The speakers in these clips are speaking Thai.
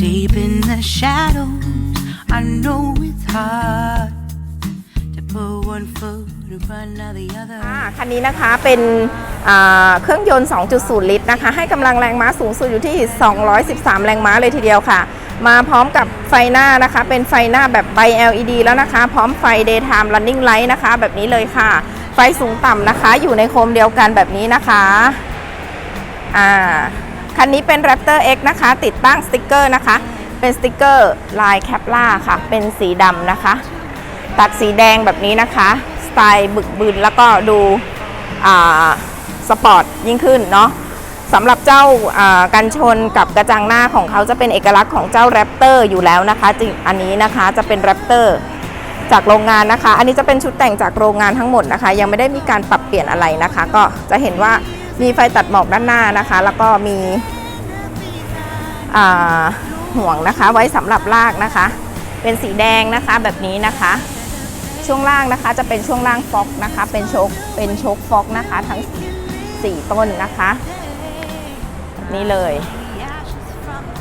Deep in the shadows, I know it's hard to put one foot in front of the other. ค่ะคันนี้นะคะเป็นอ่าเครื่องยนต์ 2.0 ลิตรนะคะ ให้กำลังแรงม้าสูงสุดอยู่ที่ 213 แรงม้าเลยทีเดียวค่ะ มาพร้อมกับไฟหน้านะคะ เป็นไฟหน้าแบบใบ LED แล้วนะคะ พร้อมไฟ daytime running light นะคะ แบบนี้เลยค่ะ ไฟสูงต่ำนะคะ อยู่ในโคมเดียวกันแบบนี้นะคะ อ่า คันนี้เป็น Raptor X นะคะ ติดตั้งสติกเกอร์นะคะ เป็นสติกเกอร์ลายแคปล่าค่ะ เป็นสีดำนะคะ ตัดสีแดงแบบนี้นะคะ สไตล์บึกบึนแล้วก็ดูสปอร์ตยิ่งขึ้นเนาะสำหรับเจ้าอ่ากันชนกับกระจังหน้าของเขาจะเป็นเอกลักษณ์ของเจ้าแรปเตอร์อยู่แล้วนะคะจริงอันนี้นะคะจะเป็นแรปเตอร์จากโรงงานนะคะ อันนี้จะเป็นชุดแต่งจากโรงงานทั้งหมดนะคะ ยังไม่ได้มีการปรับเปลี่ยนอะไรนะคะ ก็จะเห็นว่า มีไฟตัดหมอกด้านหน้านะคะ แล้วก็มีห่วงนะคะ ไว้สำหรับลากนะคะ เป็นสีแดงนะคะแบบนี้นะคะ ช่วงล่างนะคะจะเป็นช่วงล่างฟอกนะคะ เป็นโชคเป็นโชคฟอกนะคะ ทั้ง 4 ต้นนะคะนี่เลย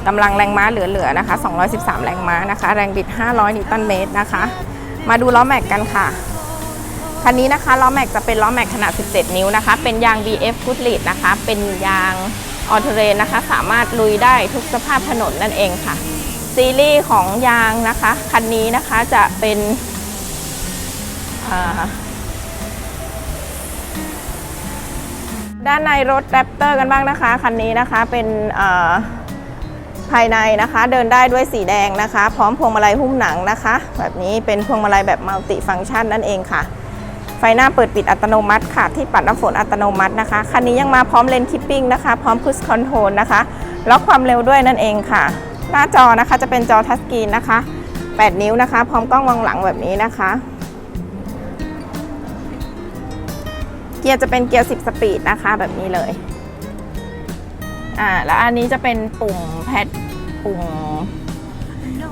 กำลังแรงม้าเหลือๆนะคะ 213 แรงม้านะคะ แรงบิด 500 นิวตันเมตรนะคะ มาดูล้อแม็กกันค่ะ คันนี้นะคะล้อแม็กจะเป็นล้อแม็กขนาด 17 นิ้วนะคะ เป็นยาง BF Good Lead นะคะ เป็นยางออเทเรนนะคะ สามารถลุยได้ทุกสภาพถนนนั่นเองค่ะ ซีรีส์ของยางนะคะ คันนี้นะคะจะเป็นด้านในรถแรปเตอร์กันบ้างนะคะ คันนี้นะคะเป็นภายในนะคะเดินได้ด้วยสีแดงนะคะ พร้อมพวงมาลัยหุ้มหนังนะคะ แบบนี้เป็นพวงมาลัยแบบมัลติฟังก์ชันนั่นเองค่ะ ไฟหน้าเปิดปิดอัตโนมัติค่ะ ที่ปัดน้ำฝนอัตโนมัตินะคะ คันนี้ยังมาพร้อมเลนคิปปิ้งนะคะ พร้อมพุชคอนโทรลนะคะ ล็อกความเร็วด้วยนั่นเองค่ะ หน้าจอนะคะจะเป็นจอทัชสกรีนนะคะ 8 นิ้วนะคะ พร้อมกล้องมองหลังแบบนี้นะคะ เกียร์จะเป็นเกียร์ 10 สปีดนะคะ แบบนี้เลย อ่า แล้วอันนี้จะเป็นปุ่มแพดปุ่ม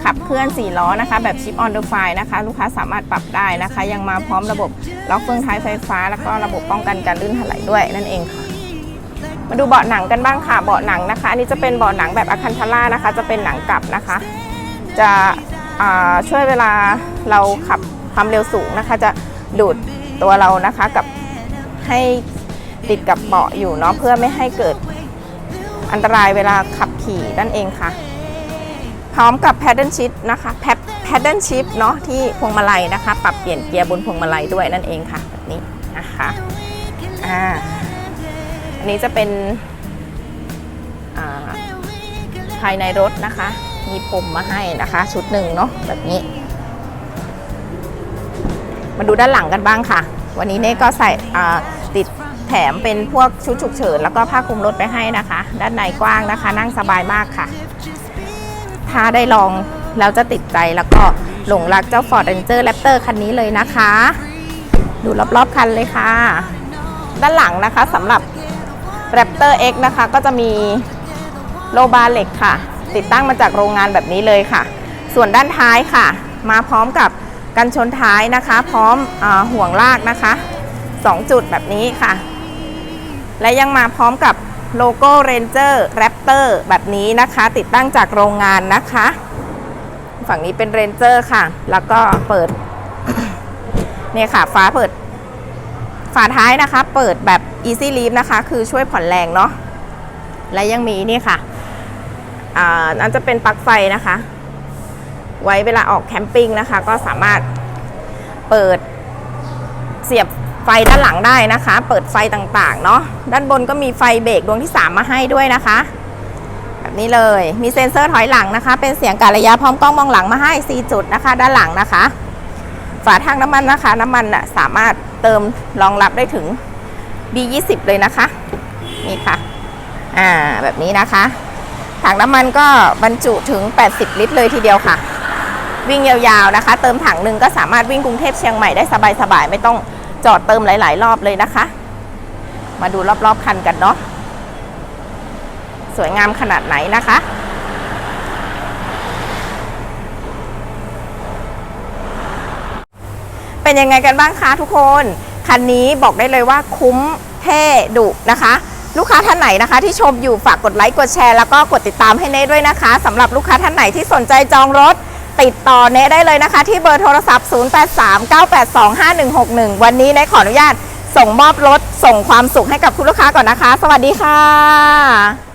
ขับเคลื่อน 4 ล้อนะคะ แบบชิปออนเดอร์ไฟนะคะ ลูกค้าสามารถปรับได้นะคะ ยังมาพร้อมระบบล็อกเฟืองท้ายไฟฟ้า แล้วก็ระบบป้องกันการลื่นถลายด้วยนั่นเองค่ะ มาดูเบาะหนังกันบ้างค่ะเบาะหนังนะคะ อันนี้จะเป็นเบาะหนังแบบอาคันทาร่านะคะ จะเป็นหนังกลับนะคะ จะช่วยเวลาเราขับความเร็วสูงนะคะ จะดูดตัวเรานะคะกับให้ติดกับเบาะอยู่เนาะเพื่อไม่ให้เกิดอันตรายเวลาขับขี่นั่นเองค่ะ พร้อมกับ paddle shift นะคะแพด paddle shift เนาะที่พวงมาลัยนะคะ ปรับเปลี่ยนเกียร์บนพวงมาลัยด้วยนั่นเองค่ะแบบนี้นะคะอ่าอันนี้จะเป็นภายในรถนะคะ มีปุ่มมาให้นะคะ ชุดหนึ่งเนาะแบบนี้ มาดูด้านหลังกันบ้างค่ะ วันนี้เน่ก็ใส่อ่าติดแถมเป็นพวกชุดฉุกเฉิน แล้วก็ผ้าคลุมรถไปให้นะคะ ด้านในกว้างนะคะ นั่งสบายมากค่ะ ถ้าได้ลองแล้วจะติดใจแล้วก็หลงรักเจ้า Ford Ranger Raptor คันนี้เลยนะคะ ดูรอบๆคันเลยค่ะ ด้านหลังนะคะสำหรับ Raptor X นะคะ ก็จะมีโลบาร์เหล็กค่ะ ติดตั้งมาจากโรงงานแบบนี้เลยค่ะ ส่วนด้านท้ายค่ะ มาพร้อมกับกันชนท้ายนะคะ พร้อมอห่วงลากนะคะ 2 จุดแบบนี้ค่ะ และยังมาพร้อมกับ โลโก้ Ranger Raptor แบบนี้นะคะ ติดตั้งจากโรงงานนะคะ ฝั่งนี้เป็น Ranger ค่ะ แล้วก็เปิด เนี่ยค่ะ ฟ้าเปิด ฝาท้ายนะคะ เปิดแบบ Easy Leaf นะคะ คือช่วยผ่อนแรงเนาะ และยังมีนี่ค่ะ อ่านั่นจะเป็นปลั๊กไฟนะคะ ไว้เวลาออกแคมปิ้งนะคะ ก็สามารถเปิดเสียบ ไฟด้านหลังได้นะคะ เปิดไฟต่างๆเนาะด้านบนก็มีไฟเบรกดวงที่ 3 มาให้ด้วยนะคะ แบบนี้เลยมีเซ็นเซอร์ถอยหลังนะคะ เป็นเสียงการระยะพร้อมกล้องมองหลังมาให้ 4 จุดนะคะ ด้านหลังนะคะ ฝาทางน้ำมันนะคะ น้ำมันนะสามารถเติมรองรับได้ถึง B20 เลยนะคะนี่ค่ะอ่าแบบนี้นะคะถังน้ำมันก็บรรจุถึง 80 ลิตร เลยทีเดียวค่ะ วิ่งยาวๆนะคะ เติมถังหนึ่งก็สามารถวิ่งกรุงเทพเชียงใหม่ได้สบายๆไม่ต้อง จอดเติมหลาย ๆ รอบเลยนะคะ มาดูรอบ ๆ คันกันเนาะสวยงามขนาดไหนนะคะเป็นยังไงกันบ้างคะทุกคน คันนี้บอกได้เลยว่าคุ้มเท่ดุนะคะ ลูกค้าท่านไหนนะคะ ที่ชมอยู่ฝากกดไลค์กดแชร์แล้วก็กดติดตามให้เน่ด้วยนะคะสำหรับลูกค้าท่านไหนที่สนใจจองรถ ติดต่อเนะได้เลยนะคะ ที่เบอร์โทรศัพท์ 0839825161 วันนี้เนะขออนุญาตส่งมอบรถส่งความสุขให้กับคุณลูกค้าก่อนนะคะ สวัสดีค่ะ